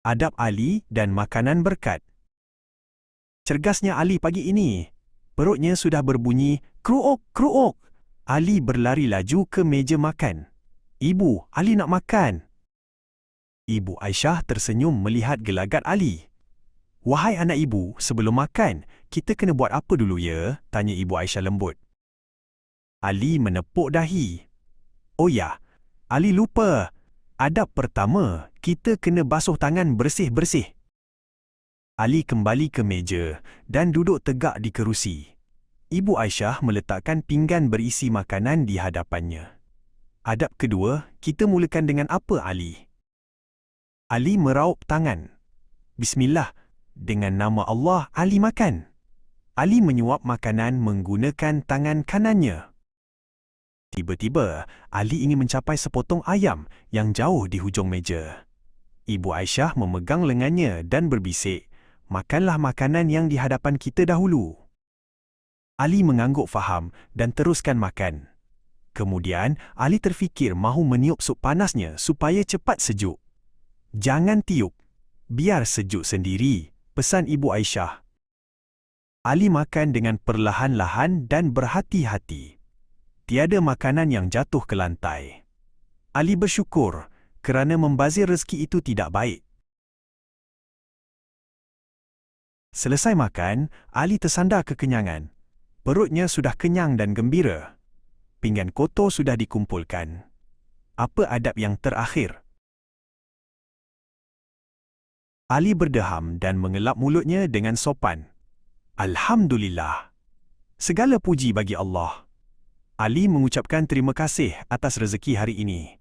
Adab Ali dan makanan berkat. Cergasnya Ali pagi ini. Perutnya sudah berbunyi kruok kruok. Ali berlari laju ke meja makan. Ibu, Ali nak makan. Ibu Aisyah tersenyum melihat gelagat Ali. Wahai anak ibu, sebelum makan, kita kena buat apa dulu ya? Tanya Ibu Aisyah lembut. Ali menepuk dahi. Oh ya, Ali lupa. Adab pertama, kita kena basuh tangan bersih-bersih. Ali kembali ke meja dan duduk tegak di kerusi. Ibu Aisyah meletakkan pinggan berisi makanan di hadapannya. Adab kedua, kita mulakan dengan apa Ali? Ali meraup tangan. Bismillah, dengan nama Allah Ali makan. Ali menyuap makanan menggunakan tangan kanannya. Tiba-tiba, Ali ingin mencapai sepotong ayam yang jauh di hujung meja. Ibu Aisyah memegang lengannya dan berbisik, Makanlah makanan yang di hadapan kita dahulu. Ali mengangguk faham dan teruskan makan. Kemudian, Ali terfikir mahu meniup sup panasnya supaya cepat sejuk. Jangan tiup. Biar sejuk sendiri, pesan Ibu Aisyah. Ali makan dengan perlahan-lahan dan berhati-hati tiada makanan yang jatuh ke lantai. Ali bersyukur kerana membazir rezeki itu tidak baik. Selesai makan, Ali tersandar kekenyangan. Perutnya sudah kenyang dan gembira. Pinggan kotor sudah dikumpulkan. Apa adab yang terakhir? Ali berdeham dan mengelap mulutnya dengan sopan. Alhamdulillah. Segala puji bagi Allah. Ali mengucapkan terima kasih atas rezeki hari ini.